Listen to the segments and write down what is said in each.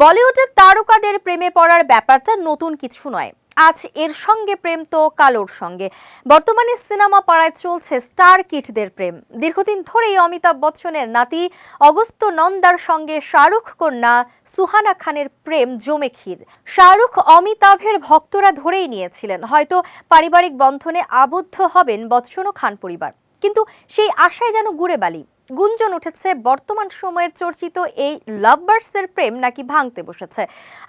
বলিউডের তারকাদের প্রেমে পড়ার ব্যাপারটা নতুন কিছু নয়। আজ এর সঙ্গে প্রেম তো কালোর সঙ্গে। বর্তমানে সিনেমা পাড়ায় চলছে স্টার কিটদের প্রেম। দীর্ঘদিন ধরেই অমিতাভ বচ্চনের নাতি অগস্ত নন্দার সঙ্গে শাহরুখ কন্যা সুহানা খানের প্রেম জমে ক্ষীর। শাহরুখ অমিতাভের ভক্তরা ধরেই নিয়েছিলেন, হয়তো পারিবারিক বন্ধনে আবদ্ধ হবেন বচ্চন ও খান পরিবার। কিন্তু সেই আশায় যেন গুড়ে বালি। গুঞ্জন উঠেছে, বর্তমান সময়ের চর্চিত এই লাভবার্ডসের প্রেম নাকি ভাঙতে বসেছে।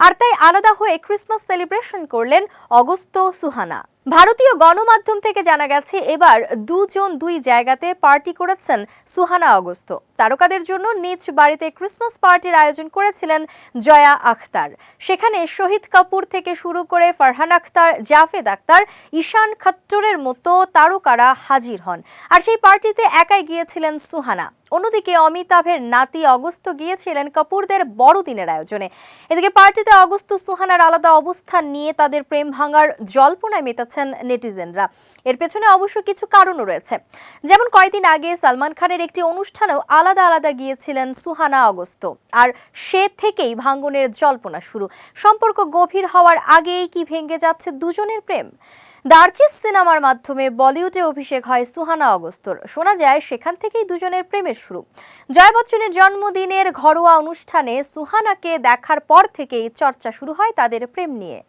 আর তাই আলাদা হয়ে ক্রিসমাস সেলিব্রেশন করলেন অগস্ত সুহানা। ভারতীয় গণমাধ্যম থেকে জানা গেছে, এবার দুজন দুই জায়গাতে পার্টি করেছেন সুহানা অগস্ত। তারকাদের জন্য নিজ বাড়িতে ক্রিসমাস পার্টির আয়োজন করেছিলেন জয়া আখতার। সেখানে শহীদ কাপুর থেকে শুরু করে ফারহান আখতার, জাফেদ আখতার, ঈশান খট্টরের মতো তারকারা হাজির হন। আর সেই পার্টিতে একাই গিয়েছিলেন সুহানা। অন্যদিকে অমিতাভের নাতি অগস্ত গিয়েছিলেন কাপুরদের বড়দিনের আয়োজনে। এদিকে পার্টিতে অগস্ত সুহানার আলাদা অবস্থান নিয়ে তাদের প্রেম ভাঙার জল্পনায় মেতাচ্ছেন নেটিজেনরা। এর পেছনে অবশ্য কিছু কারণও রয়েছে। যেমন কয়েকদিন আগে সালমান খানের একটি অনুষ্ঠানেও আলাদা আলাদা গিয়েছিলেন সুহানা অগস্ত। আর সে থেকেই ভাঙ্গনের জল্পনা শুরু। সম্পর্ক গভীর হওয়ার আগেই কি ভেঙে যাচ্ছে দুজনের প্রেম? দার্চিস সিনেমার মাধ্যমে বলিউডে অভিষেক হয় সুহানা অগস্তর। শোনা যায় সেখান থেকেই দুজনের প্রেমের শুরু। জয় বচ্চনের জন্মদিনের ঘরোয়া অনুষ্ঠানে সুহানাকে দেখার পর থেকেই চর্চা শুরু হয় তাদের প্রেম নিয়ে।